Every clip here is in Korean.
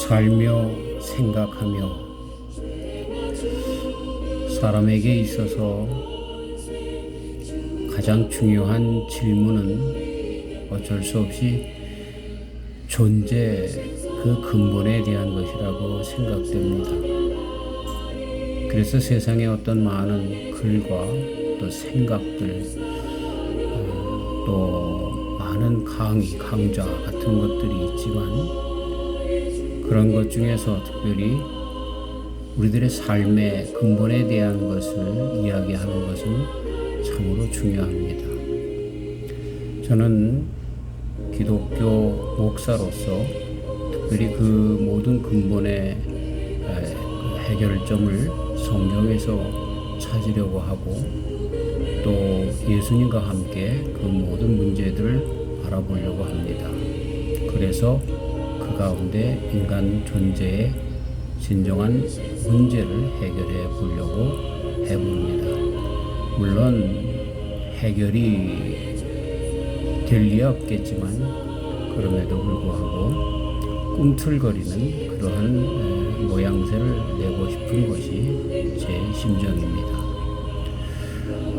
살며 생각하며 사람에게 있어서 가장 중요한 질문은 어쩔 수 없이 존재 그 근본에 대한 것이라고 생각됩니다. 그래서 세상에 어떤 많은 글과 또 생각들 어, 또 많은 강의, 강좌 같은 것들이 있지만 그런 것 중에서 특별히 우리들의 삶의 근본에 대한 것을 이야기하는 것은 참으로 중요합니다. 저는 기독교 목사로서 특별히 그 모든 근본의 에, 그 해결점을 성경에서 찾으려고 하고 또 예수님과 함께 그 모든 문제들을 바라보려고 합니다. 그래서 그 가운데 인간 존재의 진정한 문제를 해결해 보려고 해봅니다. 물론 해결이 될 리 없겠지만 그럼에도 불구하고 꿈틀거리는 그러한 에, 모양새를 내고 싶은 것이 제 심정입니다.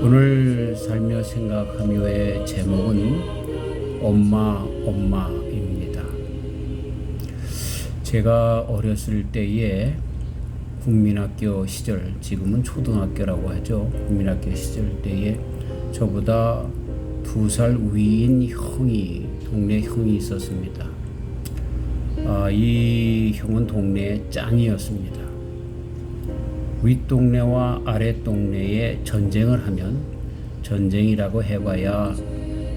오늘 살며 생각하며의 제목은 엄마 엄마입니다. 제가 어렸을 때에 국민학교 시절, 지금은 초등학교라고 하죠. 국민학교 시절 때에 저보다 두 살 위인 형이, 동네 형이 있었습니다. 아, 이 형은 동네의 짱이었습니다. 윗동네와 아랫동네에 전쟁을 하면 전쟁이라고 해봐야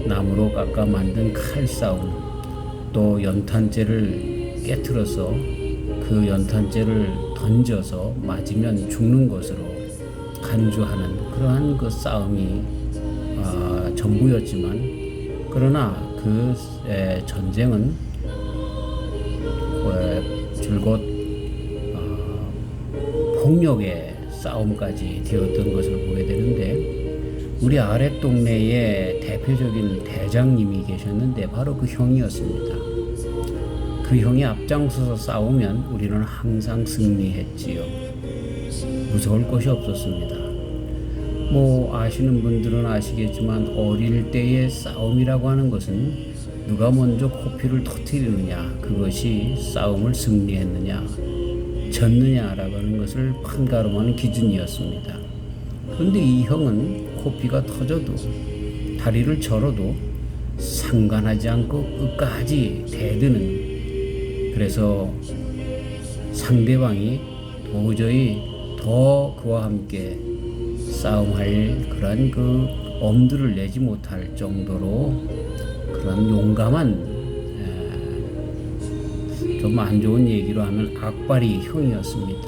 나무로 깎아 만든 칼싸움 또 연탄재를 깨트려서 그 연탄재를 던져서 맞으면 죽는 것으로 간주하는 그러한 그 싸움이 아, 전부였지만 그러나 그 에, 전쟁은 에, 줄곧 어, 폭력의 싸움까지 되었던 것을 보게 되는데 우리 아랫 동네에 대표적인 대장님이 계셨는데 바로 그 형이었습니다. 그 형이 앞장서서 싸우면 우리는 항상 승리했지요. 무서울 것이 없었습니다. 뭐 아시는 분들은 아시겠지만 어릴 때의 싸움이라고 하는 것은 누가 먼저 코피를 터뜨리느냐 그것이 싸움을 승리했느냐 졌느냐라고 하는 것을 판가름하는 기준이었습니다. 그런데 이 형은 코피가 터져도 다리를 절어도 상관하지 않고 끝까지 대드는 그래서 상대방이 도저히 더 그와 함께 싸움할 그러한 그 엄두를 내지 못할 정도로 그런 용감한 좀 안 좋은 얘기로 하면 악바리 형이었습니다.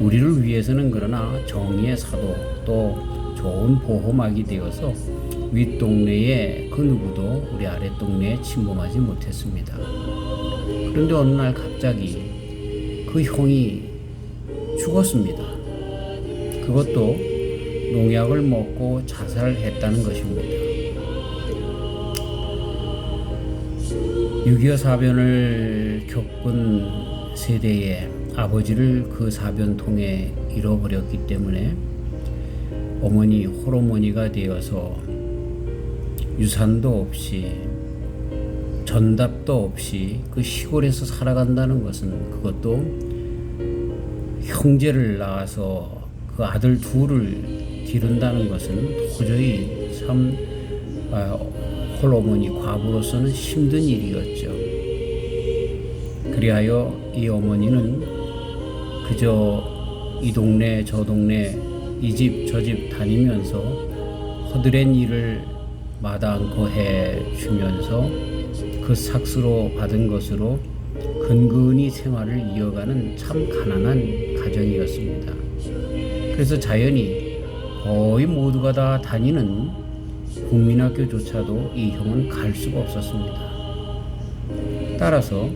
우리를 위해서는 그러나 정의의 사도 또 좋은 보호막이 되어서 윗동네에 그 누구도 우리 아랫동네에 침범하지 못했습니다. 그런데 어느 날 갑자기 그 형이 죽었습니다. 그것도 농약을 먹고 자살했다는 것입니다. 6.25 사변을 겪은 세대의 아버지를 그 사변 통해 잃어버렸기 때문에 어머니 호르몬이가 되어서 유산도 없이 전답도 없이 그 시골에서 살아간다는 것은 그것도 형제를 낳아서 그 아들 둘을 기른다는 것은 도저히 참 아, 홀어머니 과부로서는 힘든 일이었죠. 그리하여 이 어머니는 그저 이 동네 저 동네 이 집 저 집 다니면서 허드렛 일을 않고 해 주면서 그 삭스로 받은 것으로 근근히 생활을 이어가는 참 가난한 가정이었습니다. 그래서 자연히 거의 모두가 다 다니는 국민학교조차도 이 형은 갈 수가 없었습니다. 따라서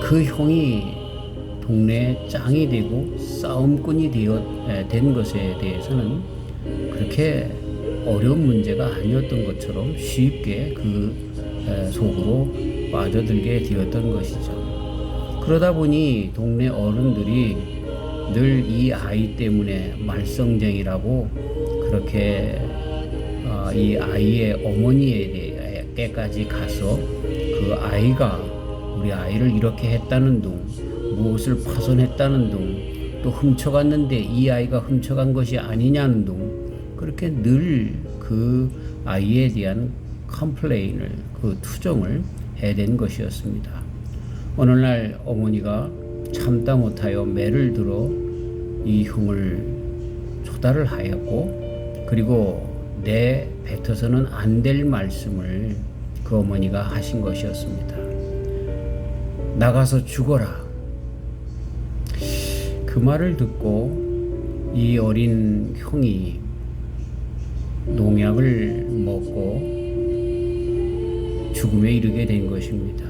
그 형이 동네에 짱이 되고 싸움꾼이 되어, 된 것에 대해서는 그렇게 어려운 문제가 아니었던 것처럼 쉽게 그 속으로 빠져들게 되었던 것이죠. 그러다 보니 동네 어른들이 늘 이 아이 때문에 말썽쟁이라고 그렇게 어, 이 아이의 어머니에게까지 가서 그 아이가 우리 아이를 이렇게 했다는 둥 무엇을 파손했다는 둥 또 훔쳐갔는데 이 아이가 훔쳐간 것이 아니냐는 둥 그렇게 늘 그 아이에 대한 컴플레인을 그 투정을 해댄 것이었습니다. 어느 날 어머니가 참다 못하여 매를 들어 이 형을 초달을 하였고 그리고 내 뱉어서는 안 될 말씀을 그 어머니가 하신 것이었습니다. 나가서 죽어라. 그 말을 듣고 이 어린 형이 농약을 먹고 죽음에 이르게 된 것입니다.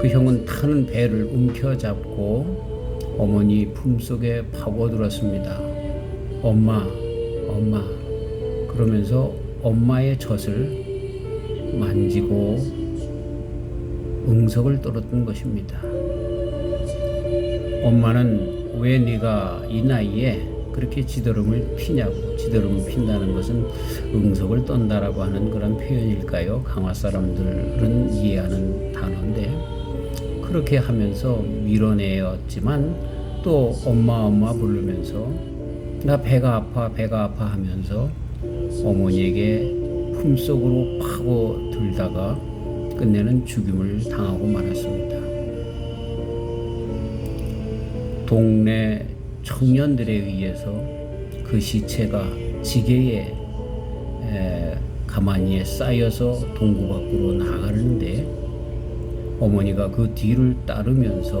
그 형은 타는 배를 움켜잡고 어머니 품속에 파고들었습니다. 엄마, 엄마. 그러면서 엄마의 젖을 만지고 응석을 떨었던 것입니다. 엄마는 왜 네가 이 나이에 그렇게 지더름을 피냐고 지더름을 핀다는 것은 응석을 떤다라고 하는 그런 표현일까요? 강화 사람들은 이해하는 단어인데 그렇게 하면서 밀어내었지만 또 엄마 엄마 부르면서 나 배가 아파 배가 아파 하면서 어머니에게 품속으로 파고 들다가 끝내는 죽임을 당하고 말았습니다. 동네 청년들에 의해서 그 시체가 지게에 에, 가만히에 쌓여서 동구 밖으로 나가는데 어머니가 그 뒤를 따르면서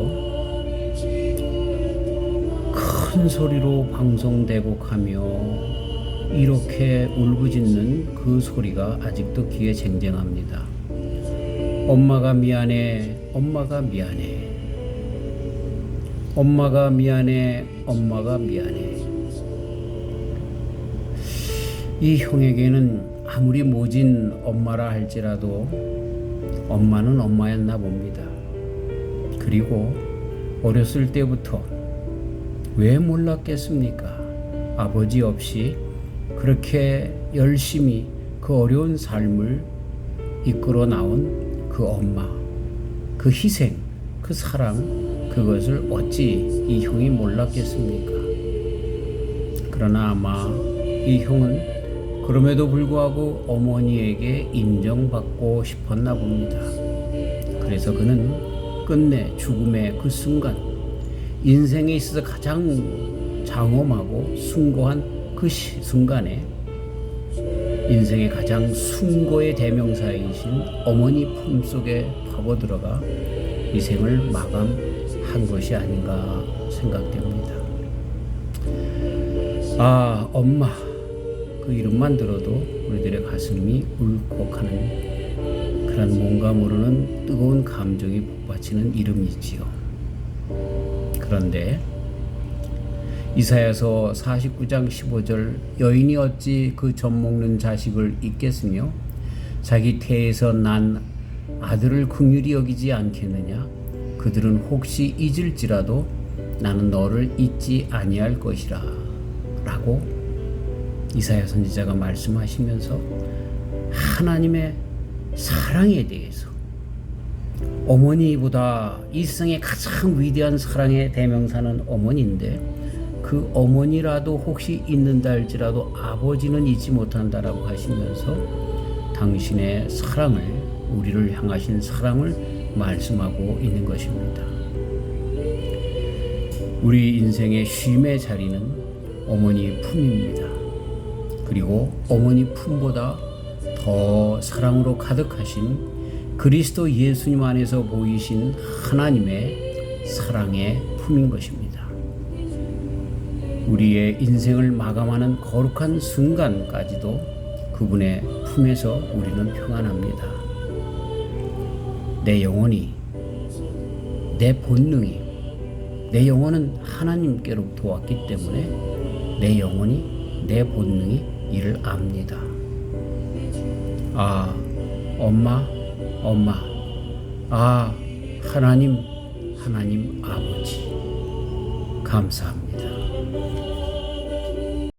큰 소리로 방송대곡하며 이렇게 울부짖는 그 소리가 아직도 귀에 쟁쟁합니다. 엄마가 미안해, 엄마가 미안해. 엄마가 미안해, 엄마가 미안해. 이 형에게는 아무리 모진 엄마라 할지라도 엄마는 엄마였나 봅니다. 그리고 어렸을 때부터 왜 몰랐겠습니까? 아버지 없이 그렇게 열심히 그 어려운 삶을 이끌어 나온 그 엄마, 그 희생, 그 사랑, 그것을 어찌 이 형이 몰랐겠습니까? 그러나 아마 이 형은 그럼에도 불구하고 어머니에게 인정받고 싶었나 봅니다. 그래서 그는 끝내 죽음의 그 순간, 인생에 있어서 가장 장엄하고 숭고한 그 시, 순간에 인생의 가장 숭고의 대명사이신 어머니 품속에 파고들어가 이 생을 마감 한 것이 아닌가 생각됩니다. 아, 엄마. 그 이름만 들어도 우리들의 가슴이 울컥하는 그런 뭔가 모르는 뜨거운 감정이 북받치는 이름이지요. 그런데 이사야서 49장 15절 여인이 어찌 그 젖 먹는 자식을 잊겠으며 자기 태에서 난 아들을 긍휼히 여기지 않겠느냐 그들은 혹시 잊을지라도 나는 너를 잊지 아니할 것이라 라고 이사야 선지자가 말씀하시면서 하나님의 사랑에 대해서 어머니보다 이 세상에 가장 위대한 사랑의 대명사는 어머니인데 그 어머니라도 혹시 잊는다 할지라도 아버지는 잊지 못한다라고 하시면서 당신의 사랑을 우리를 향하신 사랑을 말씀하고 있는 것입니다. 우리 인생의 쉼의 자리는 어머니 품입니다. 그리고 어머니 품보다 더 사랑으로 가득하신 그리스도 예수님 안에서 보이신 하나님의 사랑의 품인 것입니다. 우리의 인생을 마감하는 거룩한 순간까지도 그분의 품에서 우리는 평안합니다. 내 영혼이, 내 본능이, 내 영혼은 하나님께로부터 왔기 때문에 내 영혼이, 내 본능이 이를 압니다. 아, 엄마, 엄마, 아, 하나님, 하나님 아버지. 감사합니다.